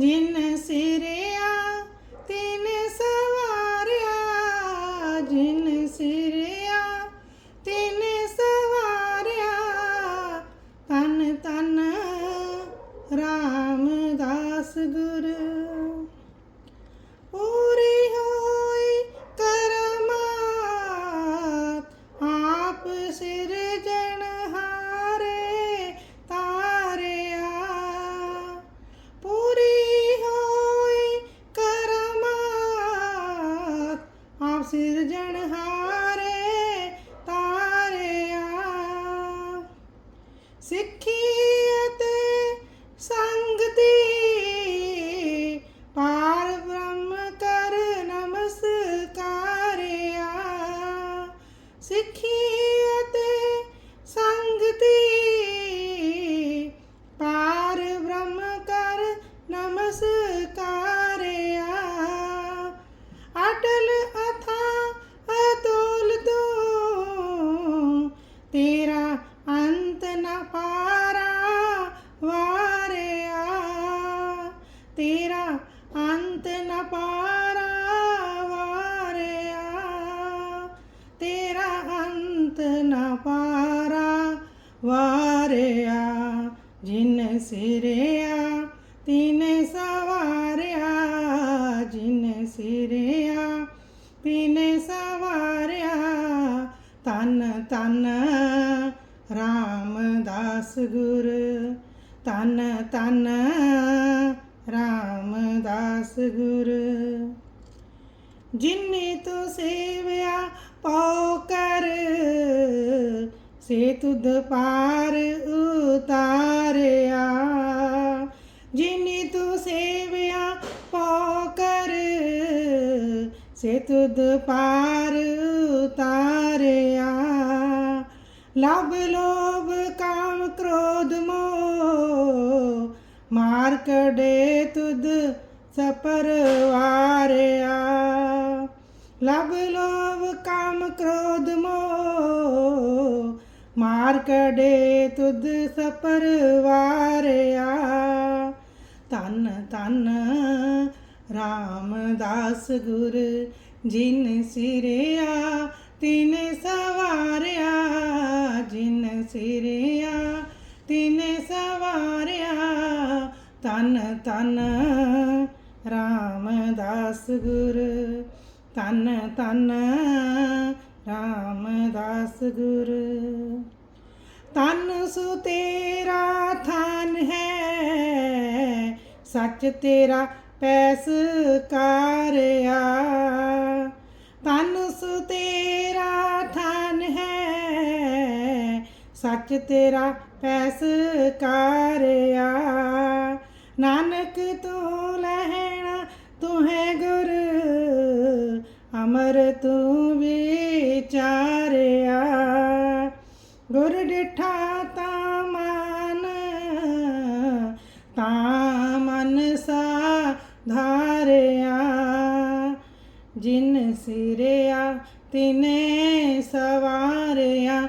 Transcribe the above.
ਜਿਨ ਸਿਰਿਆ સર્જણહાર ਨ ਪਾਰਾ ਵਾਰਿਆ। ਤੇਰਾ ਅੰਤ ਨ ਪਾਰਾ ਵਾਰਿਆ। ਤੇਰਾ ਅੰਤ ਨਾ ਪਾਰਾ ਵਾਰਿਆ। ਜਿਨ ਸਿਰਿਆ, ਤਿਨ ਸਵਾਰਿਆ। ਜਿਨ ਸਿਰਿਆ, ਤਿਨ ਸਵਾਰਿਆ। ਤਨ ਤਨ ਰਾਮਦਾਸ ਗੁਰ ਤਨ ਤਨ ਰਾਮਦਾਸ ਗੁਰ। ਜਿਨੇ ਤੂੰ ਸੇਵਿਆ, ਪਉ ਕਰ। ਸੇ ਤੁਧ ਪਾਰ ਉਤਾਰਿਆ। ਜਿਨੇ ਤੂੰ ਸੇਵਿਆ, ਪਉ ਕਰ। ਸੇ ਤੁਧ ਪਾਰ ਉਤਾਰਿਆ। ਲਬ ਲੋਭ ਕਾਮ ਕ੍ਰੋਧ ਮੋਹ। ਮਾਰ ਕੜੇ ਤੁਧ ਸਪਰ ਵਾਰਿਆ। ਲਬ ਲੋਭ ਕਾਮ ਕ੍ਰੋਧ ਮੋਹ। ਮਾਰ ਤੁਧ ਸਪਰ ਵਾਰਿਆ। ਤਨ ਤਨ ਰਾਮਦਾਸ ਗੁਰ ਜਿਨ ਸਿਰਿਆ। ਤਿਨ ਸਵਾਰਿਆ ਜਿਨ ਸਿਰਿਆ, ਤਿਨ ਸਵਾਰਿਆ ਤਨ ਤਨ ਰਾਮਦਾਸ ਗੁਰ ਤਨ ਤਨ ਰਾਮਦਾਸ ਗੁਰ। ਤਨ ਸੁ ਤੇਰਾ ਥਾਨ ਹੈ, ਸੱਚ ਤੇਰਾ ਪੈਸ ਕਾਰਿਆ। ਤਨ ਸੁ ਤੇਰਾ ਸੱਚ ਤੇਰਾ ਪੈਸ ਕਾਰਿਆ। ਨਾਨਕ ਤੂੰ ਲਹਿਣਾ ਤੂੰ ਹੈ ਗੁਰ ਅਮਰ ਤੂੰ ਵਿਚਾਰਿਆ। ਗੁਰ ਡਿਠਾ ਤਾ ਮਨ ਤਾ ਮਨ ਸਾ ਧਾਰਿਆ। ਜਿਨ ਸਿਰਿਆ, ਤਿਨੇ ਸਵਾਰਿਆ।